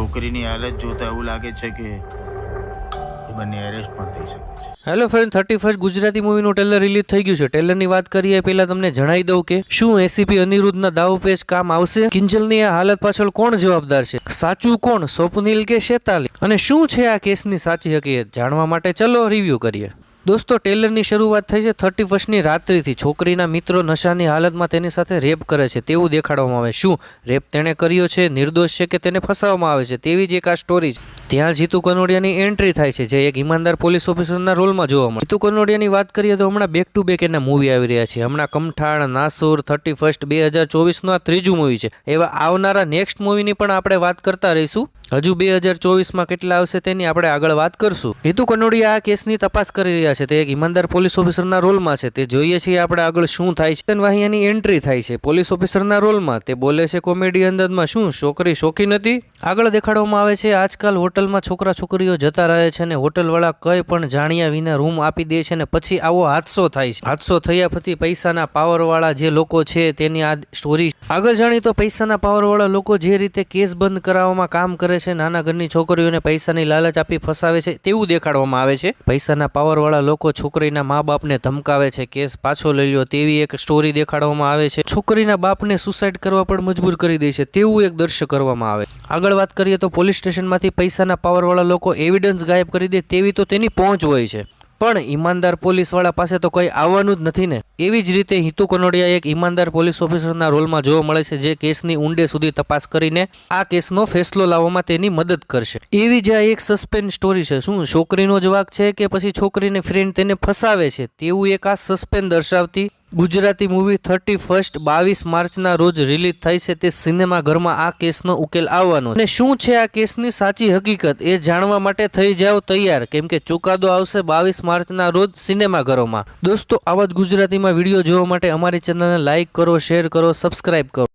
છોકરીની હાલત જોતા એવું લાગે છે કે બંને hello friend thirty first Gujarati મૂવીનું trailer release થઈ ગયું છે. ટ્રેલરની વાત કરીએ, પહેલા તમને જણાવી દઉં કે શું એસીપી અનિરુદ્ધના દાવ પેજ કામ આવશે? કિંજલની આ હાલત પાછળ કોણ જવાબદાર છે? સાચું કોણ? સ્વપ્નિલ કે શેતાલી? અને શું છે આ કેસની સાચી હકીકત? જાણવા માટે ચલો રિવ્યૂ કરીએ. દોસ્તો, ટેલરની શરૂઆત થઈ છે થર્ટી ફર્સ્ટની રાત્રિથી. છોકરીના મિત્રો નશાની હાલતમાં તેની સાથે રેપ કરે છે. તેવું દેખાડવામાં આવે. શું રેપ તેણે કર્યો છે? નિર્દોષ છે કે તેને ફસાવવામાં આવે છે? તેવી જ એક આ સ્ટોરી ત્યાં જીતુ કનોડિયાની એન્ટ્રી થાય છે, જે એક ઈમાનદાર પોલીસ ઓફિસરના રોલમાં જોવા મળે. જીતુ કનોડિયાની વાત કરીએ તો હમણાં બેક ટુ બેક એના મૂવી આવી રહ્યા છે. હમણાં કમઠાણ નાસુર, થર્ટી ફર્સ્ટ બે હજાર ચોવીસનું આ ત્રીજું મૂવી છે. એવા આવનારા નેક્સ્ટ મૂવીની પણ આપણે વાત કરતા રહીશું. હજુ બે હજાર ચોવીસમાં કેટલા આવશે તેની આપણે આગળ વાત કરશું. જીતુ કનોડિયા આ કેસની તપાસ કરી રહ્યા છે તે એક ઈમાનદાર પોલીસ ઓફિસરના રોલમાં છે. તે જોઈએ છીએ આપણે આગળ શું થાય છે. વાહિયાની એન્ટ્રી થાય છે. પોલીસ ઓફિસરના રોલમાં તે બોલે છે કોમેડી અંદાજમાં શું? છોકરી શોખી નથી આગળ દેખાડવામાં આવે છે આજકાલ હોટલમાં છોકરા છોકરીઓ જતા રહે છે અને હોટલવાળા કંઈ પણ જાણ્યા વિના રૂમ આપી દે છે અને પછી આવો હાદસો થાય છે. હાદસો થયા પછી પૈસાના પાવરવાળા જે લોકો છે તેની આ સ્ટોરી આગળ જાણી તો પૈસાના પાવરવાળા લોકો જે રીતે કેસ બંધ કરાવવામાં કામ કરે છે, નાના ઘરની છોકરીઓને પૈસાની લાલચ આપી ફસાવે છે, તેવું દેખાડવામાં આવે છે. પૈસાના પાવરવાળા લોકો છોકરીના મા બાપને ધમકાવે છે, કેસ પાછો લઈ લ્યો તેવી એક સ્ટોરી દેખાડવામાં આવે છે. છોકરીના બાપને સુસાઇડ કરવા પણ મજબૂર કરી દે છે, તેવું એક દ્રશ્ય કરવામાં આવે. આગળ વાત કરીએ તો પોલીસ સ્ટેશનમાંથી પૈસાના પાવરવાળા લોકો એવિડન્સ ગાયબ કરી દે તેવી તો તેની પહોંચ હોય છે. પણ ઈમાનદાર પોલીસવાળા પાસે તો કંઈ આવવાનું જ નથી ને. એવી જ રીતે હિતુ કનોડિયા એક ઈમાનદાર પોલીસ ઓફિસરના રોલમાં જોવા મળે છે જે કેસની ઊંડે સુધી તપાસ કરીને આ કેસનો ફેસલો લાવવામાં તેની મદદ કરશે. એવી જ આ એક સસ્પેન્સ સ્ટોરી છે. શું છોકરીનો જ વાક છે કે પછી છોકરીને ફ્રેન્ડ તેને ફસાવે છે? તેવું એક આ સસ્પેન્સ દર્શાવતી ગુજરાતી મૂવી થર્ટી ફર્સ્ટ બાવીસ માર્ચના રોજ રિલીઝ થઈ છે. તે સિનેમાઘરમાં આ કેસનો ઉકેલ આવવાનો અને શું છે આ કેસની સાચી હકીકત? એ જાણવા માટે થઈ જાઓ તૈયાર. કેમ કે ચુકાદો આવશે બાવીસ માર્ચના રોજ સિનેમાઘરોમાં દોસ્તો, આવા જ ગુજરાતીમાં વીડિયો જોવા માટે અમારી ચેનલને લાઇક કરો શેર કરો સબસ્ક્રાઇબ કરો.